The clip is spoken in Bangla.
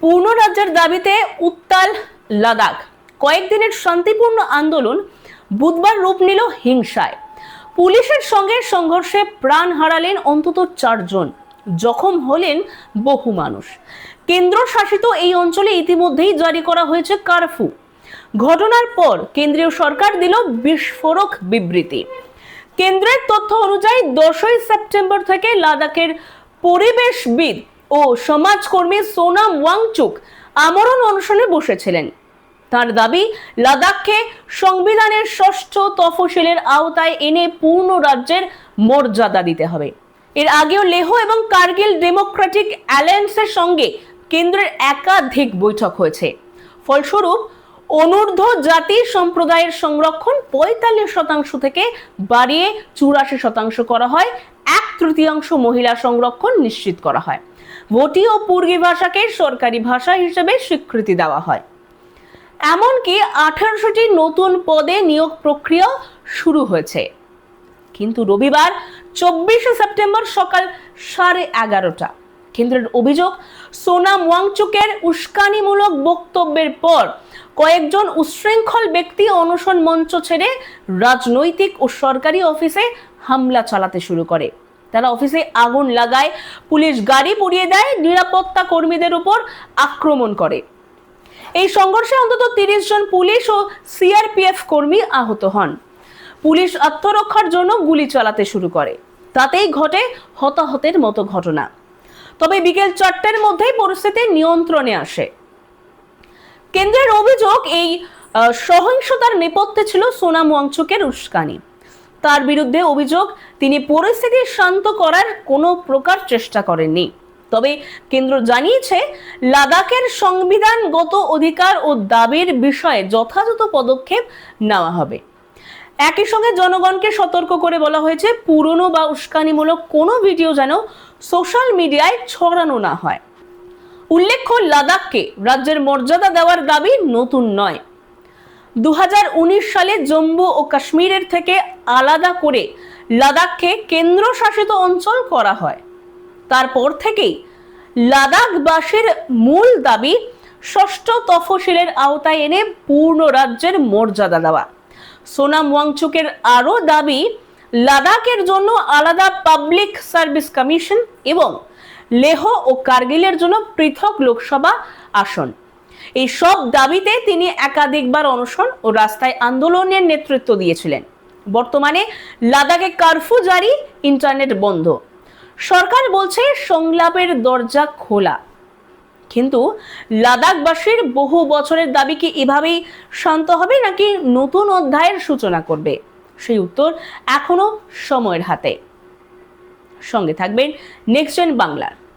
পূর্ণ রাজ্যের দাবিতে উত্তাল লাদাখ। কয়েকদিনের শান্তিপূর্ণ আন্দোলন বুধবার রূপ নিল হিংসায়। পুলিশের সঙ্গে সংঘর্ষে প্রাণ হারালেন অন্তত চারজন। জখম হলেন বহু মানুষ। কেন্দ্র শাসিত এই অঞ্চলে ইতিমধ্যেই জারি করা হয়েছে কারফিউ ঘটনার পর কেন্দ্রীয় সরকার দিল বিস্ফোরক বিবৃতি। কেন্দ্রের তথ্য অনুযায়ী দশই সেপ্টেম্বর থেকে লাদাখের পরিবেশবিদ ও সমাজকর্মী সোনাম ওয়াংচুক আমরণ অনশনে বসেছিলেন। তার দাবি লাদাখকে সংবিধানের ষষ্ঠ তফসিলের আওতায় এনে পূর্ণ রাজ্যের মর্যাদা দিতে হবে। এর আগেও লেহ এবং কার্গিল ডেমোক্রেটিক অ্যালায়েন্সের সঙ্গে কেন্দ্রের একাধিক বৈঠক হয়েছে। ফলস্বরূপ, অনূর্ধ্ব জাতি সম্প্রদায়ের সংরক্ষণ পঁয়তাল্লিশ শতাংশ থেকে বাড়িয়ে চুরাশি শতাংশ করা হয়। এক তৃতীয়াংশ মহিলা সংরক্ষণ নিশ্চিত করা হয়। ভোটি ও পূর্বী ভাষাকে সরকারি ভাষা হিসেবে স্বীকৃতি দেওয়া হয়। এমনকি আঠারোশোটি নতুন পদে নিয়োগ প্রক্রিয়া শুরু হয়েছে। কিন্তু রবিবার চব্বিশে সেপ্টেম্বর সকাল সাড়ে এগারোটা। কেন্দ্রের অভিযোগ সোনাম ওয়াংচুকের উস্কানিমূলক বক্তব্যের পর কয়েকজন উচ্ছৃঙ্খল ব্যক্তি অনশন মঞ্চ ছেড়ে রাজনৈতিক ও সরকারি অফিসে হামলা চালাতে শুরু করে। তারা অফিসে আগুন লাগায়, পুলিশ গাড়ি পুড়িয়ে দেয়, নিরাপত্তা কর্মীদের উপর আক্রমণ করে। এই সংঘর্ষে অন্তত তিরিশ জন পুলিশ ও সিআরপিএফ কর্মী আহত হন। পুলিশ আত্মরক্ষার জন্য গুলি চালাতে শুরু করে। তাতেই ঘটে হতাহতের মতো ঘটনা। তবে বিকেল চারটের মধ্যেই পরিস্থিতি নিয়ন্ত্রণে আসে। কেন্দ্রের অভিযোগ, এই সহিংসতার নেপথ্যে ছিল সোনাম ওয়াংচুকের উস্কানি। তার বিরুদ্ধে অভিযোগ তিনি পরিস্থিতি শান্ত করার কোনো প্রকার চেষ্টা করেননি। তবে কেন্দ্র জানিয়েছে, লাদাখের সংবিধানগত অধিকার ও দাবির বিষয়ে যথাযথ পদক্ষেপ নেওয়া হবে। একই সঙ্গে জনগণকে সতর্ক করে বলা হয়েছে, পুরনো বা উস্কানিমূলক কোনো ভিডিও যেন সোশ্যাল মিডিয়ায় ছড়ানো না হয়। উল্লেখ্য, লাদাখকে রাজ্যের মর্যাদা দেওয়ার দাবি নতুন নয়। দু হাজার উনিশ সালে জম্মু ও কাশ্মীরের থেকে আলাদা করে লাদাখকে কেন্দ্রশাসিত অঞ্চল করা হয়। তারপর থেকেই লাদাখবাসীর মূল দাবি ষষ্ঠ তফসিলের আওতায় এনে পূর্ণ রাজ্যের মর্যাদা দেওয়া। সোনাম ওয়াংচুকের আরও দাবি, লাদাখের জন্য আলাদা পাবলিক সার্ভিস কমিশন এবং লেহ ও কার্গিলের জন্য পৃথক লোকসভা আসন। এই সব দাবিতে তিনি একাধিকবার অনশন ও রাস্তায় আন্দোলনের নেতৃত্ব দিয়েছিলেন। বর্তমানে লাদাখে কারফিউ জারি, ইন্টারনেট বন্ধ। সরকার বলছে সংলাপের দরজা খোলা। কিন্তু লাদাখবাসীর বহু বছরের দাবি কি এভাবেই শান্ত হবে নাকি নতুন অধ্যায়ের সূচনা করবে? সেই উত্তর এখনও সময়ের হাতে। সঙ্গে থাকবেন নেক্সট জেন বাংলার।